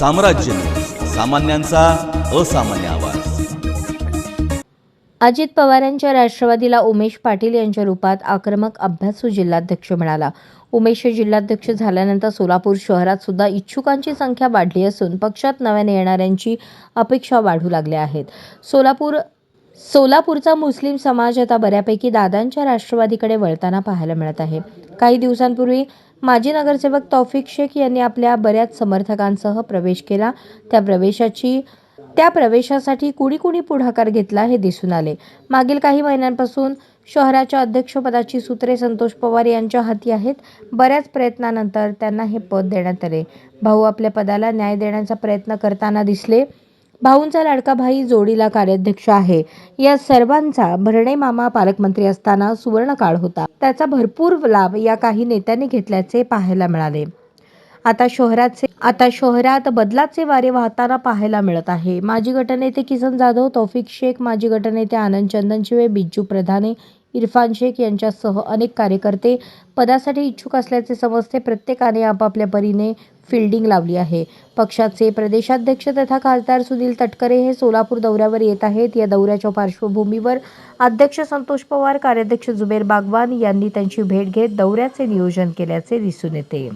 साम्राज्य. सामान्यांचा असामान्य आवाज. अजित पवार यांच्या राष्ट्रवादीला उमेश पाटील यांच्या रूपात आक्रमक अभ्यासू जिल्हाध्यक्ष मिळाला. उमेश जिल्हाध्यक्ष झाल्यानंतर सोलापूर शहरात सुद्धा इच्छुकांची संख्या वाढली असून पक्षात नव्याने येणाऱ्यांची अपेक्षा वाढू लागल्या आहेत. सोलापूर सोलापूरचा मुस्लिम समाज आता बऱ्यापैकी दादांच्या राष्ट्रवादीकडे वळताना पाहायला मिळत आहे. काही दिवसांपूर्वी माजी नगरसेवक तौफिक शेख यांनी आपल्या बऱ्याच समर्थकांसह प्रवेश केला. त्या प्रवेशाची त्या प्रवेशासाठी कुणी कुणी पुढाकार घेतला हे दिसून आले. मागील काही महिन्यांपासून शहराच्या अध्यक्षपदाची सूत्रे संतोष पवार यांच्या हाती आहेत. बऱ्याच प्रयत्नानंतर त्यांना हे पद देण्यात आले. भाऊ आपल्या पदाला न्याय देण्याचा प्रयत्न करताना दिसले. भाऊंचा लाडका भाई जोडीला कार्याध्यक्ष आहे. या सर्वांचा भरणे मामा पालकमंत्री असताना सुवर्ण काळ होता. त्याचा भरपूर लाभ या काही नेत्यांनी घेतल्याचे पाहायला मिळाले. आता शहराचे आता शहरात बदलाचे वारे वाहताना पाहायला मिळत आहे. माजी गटनेते किसन जाधव तौफिक शेख माजी गटनेते आनंद चंदनशिवे बिज्जू प्रधाने इरफान शेख यांच्यासह अनेक कार्यकर्ते पदासाठी इच्छुक असल्याचे समजते. प्रत्येकाने आपापल्या परीने फिल्डिंग लावली आहे. पक्षाचे प्रदेशाध्यक्ष तथा खासदार सुनील तटकरे हे सोलापूर दौऱ्यावर येत आहेत. या दौऱ्याच्या पार्श्वभूमीवर अध्यक्ष संतोष पवार कार्याध्यक्ष जुबेर बागवान यांनी त्यांची भेट घेत दौऱ्याचे नियोजन केल्याचे दिसून येते.